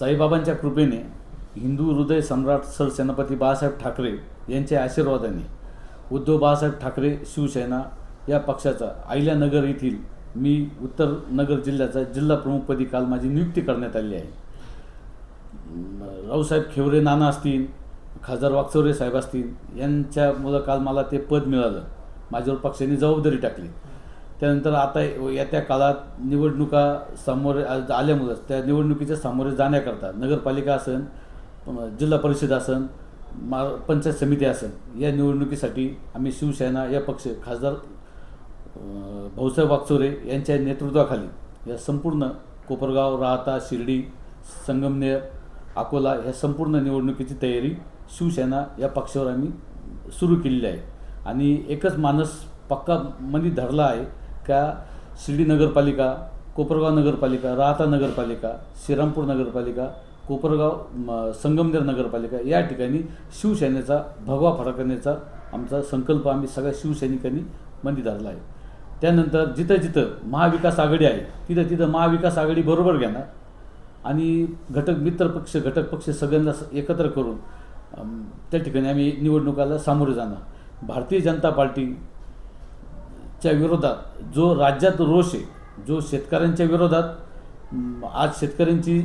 साईबाबांच्या कृपेने हिंदू हृदय सम्राट सरसेनापती बाळासाहेब ठाकरे यांच्या आशीर्वादाने उद्धव बाळासाहेब ठाकरे शिवसेना या पक्षाचा अहिल्यानगर येथील मी उत्तर नगर जिल्ह्याचा जिल्हा प्रमुखपदी काल माझी नियुक्ती करण्यात आली आहे. रावसाहेब खेवरे नाना असतील खासदार वाक्सवरे साहेब असतील यांच्यामुळं काल मला ते पद मिळालं. माझ्यावर पक्षाने जबाबदारी टाकली. त्यानंतर आता येत्या काळात निवडणुका सामोरे आ- आल्यामुळंच त्या निवडणुकीच्या सामोरे जाण्याकरता नगरपालिका असन जिल्हा परिषद असन मा पंचायत समिती असेल या निवडणुकीसाठी आम्ही शिवसेना या पक्ष खासदार भाऊसाहेब वागचोरे यांच्या नेतृत्वाखाली या संपूर्ण कोपरगाव राहता शिर्डी संगमनेर अकोला ह्या संपूर्ण निवडणुकीची तयारी शिवसेना या पक्षावर आम्ही सुरू केलेली आहे. आणि एकच मानस पक्का मनी धरला आहे का शिर्डी नगरपालिका कोपरगाव नगरपालिका राहता नगरपालिका श्रीरामपूर नगरपालिका कोपरगाव म, संगमनेर नगरपालिका या ठिकाणी शिवसेनेचा भगवा फडकण्याचा आमचा संकल्प आम्ही सगळ्या शिवसैनिकांनी मनी धरला आहे. त्यानंतर जिथं जिथं महाविकास आघाडी आहे तिथं तिथं महाविकास आघाडी बरोबर घेणार आणि घटक मित्र पक्ष घटक पक्ष सगळ्यांना एकत्र करून त्या ठिकाणी आम्ही निवडणुकाला सामोरे जाणार. भारतीय जनता पार्टी च्या विरोधात जो राज्यात रोष आहे जो शेतकऱ्यांच्या विरोधात आज शेतकऱ्यांची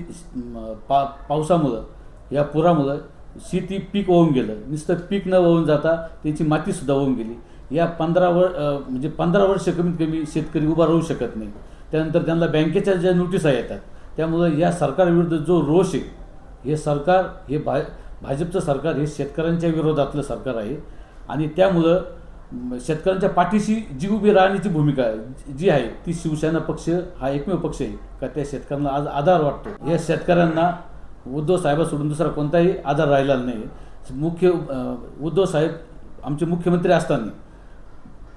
पा पावसामुळं या पुरामुळं शेती पीक वाहून गेलं. नुसतं पीक न वाहून जाता त्याची मातीसुद्धा वाहून गेली. या पंधरा वर म्हणजे पंधरा वर्ष कमीत कमी शेतकरी उभा राहू शकत नाही. त्यानंतर त्यांना बँकेच्या ज्या नोटिसा येतात त्यामुळं या सरकारविरुद्ध जो रोष आहे हे सरकार हे भा भाजपचं सरकार हे शेतकऱ्यांच्या विरोधातलं सरकार आहे. आणि त्यामुळं शेतकऱ्यांच्या पाठीशी जी उभी राहण्याची भूमिका आहे, जी आहे ती शिवसेना पक्ष हा एकमेव पक्ष आहे का त्या शेतकऱ्यांना आज आधार वाटतो? या शेतकऱ्यांना उद्धव साहेबा सोडून दुसरा कोणताही आधार राहिला नाही. मुख्य उद्धव साहेब आमचे मुख्यमंत्री असताना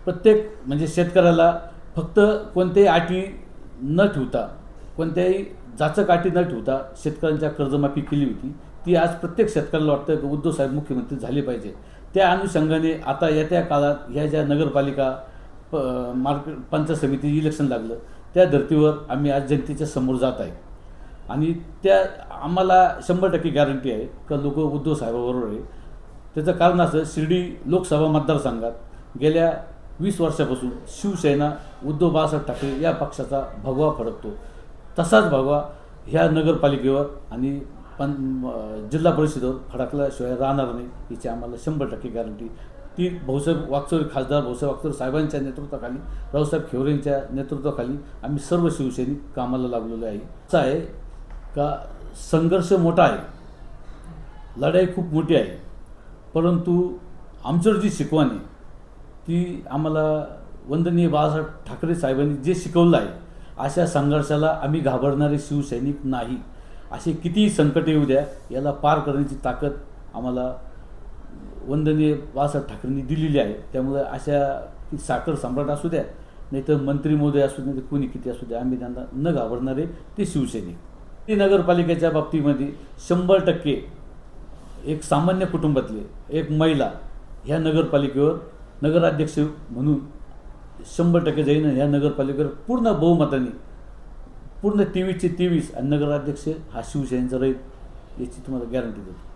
प्रत्येक म्हणजे शेतकऱ्याला फक्त कोणत्याही अटी न ठेवता कोणत्याही जाचक आटी न ठेवता शेतकऱ्यांच्या कर्जमाफी केली होती. ती आज प्रत्येक शेतकऱ्याला वाटतं की उद्धव साहेब मुख्यमंत्री झाले पाहिजे. त्या अनुषंगाने आता येत्या काळात ह्या ज्या नगरपालिका प मार्केट पंचायत समिती इलेक्शन लागलं त्या धर्तीवर आम्ही आज जनतेच्या समोर जात आहे. आणि त्या आम्हाला शंभर टक्के गॅरंटी आहे का लोक उद्धव साहेबाबरोबर आहे. त्याचं कारण असं शिर्डी लोकसभा मतदारसंघात गेल्या वीस वर्षापासून शिवसेना उद्धव बाळासाहेब ठाकरे या पक्षाचा भगवा फडकतो. तसाच भगवा ह्या नगरपालिकेवर आणि पण जिल्हा परिषदेवर फडकल्याशिवाय राहणार नाही. याची आम्हाला शंभर टक्के गॅरंटी ती भाऊसाहेब वागचोरे खासदार भाऊसाहेब वागचोरे साहेबांच्या नेतृत्वाखाली रावसाहेब खेवरेंच्या नेतृत्वाखाली आम्ही सर्व शिवसैनिक कामाला लागलेलो आहे. असं आहे का संघर्ष मोठा आहे. लढाई खूप मोठी आहे. परंतु आमच्यावर जी शिकवण आहे ती आम्हाला वंदनीय बाळासाहेब ठाकरे साहेबांनी जे शिकवलं आहे अशा संघर्षाला आम्ही घाबरणारे शिवसैनिक नाही. असे कितीही संकटे येऊ द्या याला पार करण्याची ताकद आम्हाला वंदनीय बाळासाहेब ठाकरेंनी दिलेली आहे. त्यामुळे अशा की साखर सम्राट असू द्या नाही तर मंत्री महोदय असू द्या कोणी किती असू द्या आम्ही त्यांना न घाबरणारे ते शिवसैनिक. ते नगरपालिकेच्या बाबतीमध्ये शंभर टक्के एक सामान्य कुटुंबातले एक महिला ह्या नगरपालिकेवर नगराध्यक्ष म्हणून शंभर टक्के जाईन ह्या नगरपालिकेवर पूर्ण बहुमताने पूर्ण तेवीसचे तेवीस आणि नगराध्यक्ष हा शिवसेनेचा राहील याची तुम्हाला गॅरंटी देतो.